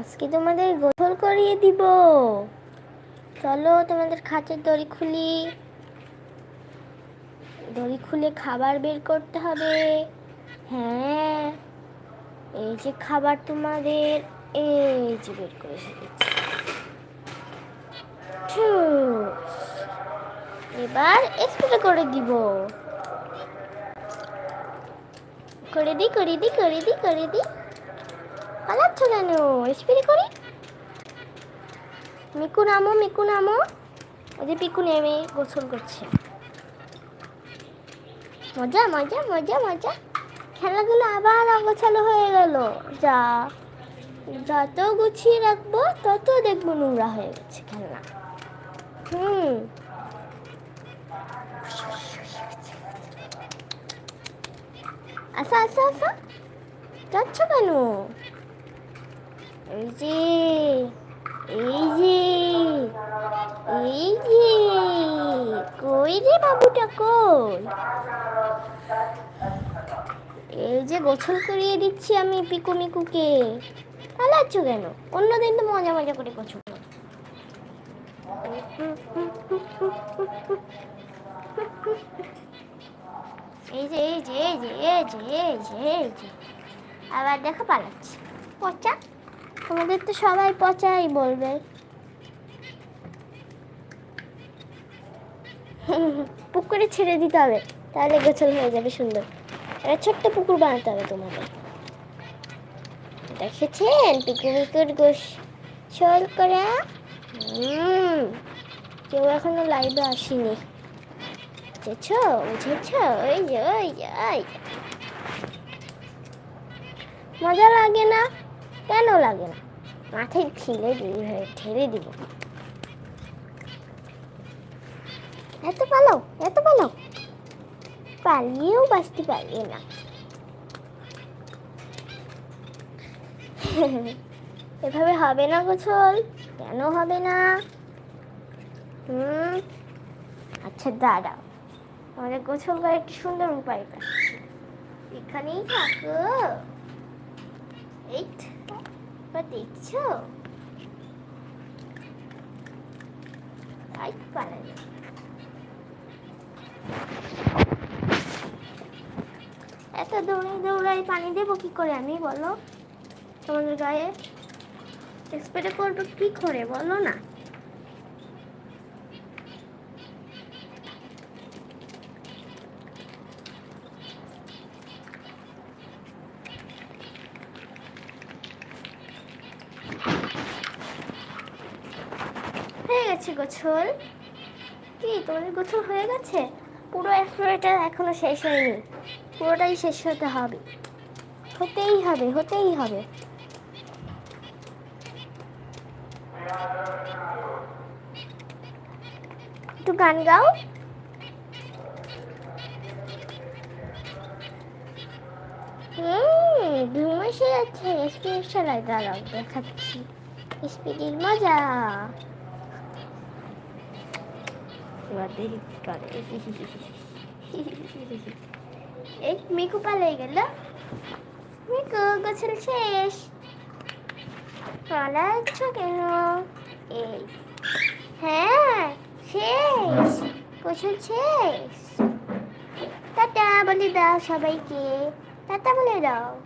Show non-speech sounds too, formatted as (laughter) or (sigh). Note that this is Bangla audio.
আজকে তোমাদের গোসল করিয়ে দিব। চলো তোমাদের খাঁচের দড়ি খুলি। দড়ি খুলে খাবার বের করতে হবে। হ্যাঁ এই যে খাবার তোমাদের, এই যে বের করে ফেলেছি। এবার স্প্রে করে দিব। করে দি করে দি করে দি করে দি পালাচ্ছ কেন স্প্রে করি? মিকু নামো মিকু নামো। ওই যে পিকু নেমে গোসল করছে। মজা মজা মজা মজা। খেলাগুলো আবার অগোছালো হয়ে গেল। যা, যত গুছিয়ে রাখব, তত দেখব নোংরা হয়ে গেছে খেলনা। হুম। আসা আসা আসা। যাচ্ছ কেন? এই যে এই যে এই যে কই রে বাবুটা কই? এই যে গোসল করিয়ে দিচ্ছি আমি পিকু মিকুকে। পালাচ্ছ কেন? অন্যদিন তো মজা মজা করে যে, এই যে এই যে এই যে এই যে এই যে। আবার দেখো পালাচ্ছে। পচা। তোমাদের তো সবাই পচাই বলবে। পুকুরে ছেড়ে দিতে হবে, তাহলে গোছল হয়ে যাবে সুন্দর। একটা ছোট্ট পুকুর বানাতে হবে তোমাদের। দেখেছেন? পিকু মিকুর গোস ছল করা কেউ এখনও লাইভে আসেনি। বুঝেছ? বুঝেছ? ওই যে, ওই। মজা লাগে না? কেন লাগে না? মাথায় ঠেলে দিই ঠেলে দিব। এত পালাও এত পালাও পালিয়েও বাঁচতে পারবে না। এভাবে হবে না গোছল, কেন হবে না? হুম? আচ্ছা দাঁড়াও। আমাদের গোছল করার একটি সুন্দর উপায় পাচ্ছি। এখানেই থাকো। এই তো, দেখছ তাই পালানো এত দৌড়াই দৌড়াই পানি দেবো কি করে আমি বলো? তোমাদের গায়ে স্প্রে করব কি করে বলো না? হয়ে গেছে গোছল। কি, তোমাদের গোছল হয়ে গেছে? পুরো স্প্রেটা এখনও শেষ হয়নি। পুরোটাই শেষ হতে হবে। হতেই হবে হতেই হবে। একটু গান গাও হুম স্পিড চালাই দাঁড়াও দেখাচ্ছি। স্পিডের মজা। (laughs) এই মিকু পালাই গেল। মিকু গোছল শেষ। পালাচ্ছ কেন? এই হ্যাঁ শেষ গোছল শেষ। টাটা বলে দাও সবাইকে। টাটা বলে দাও।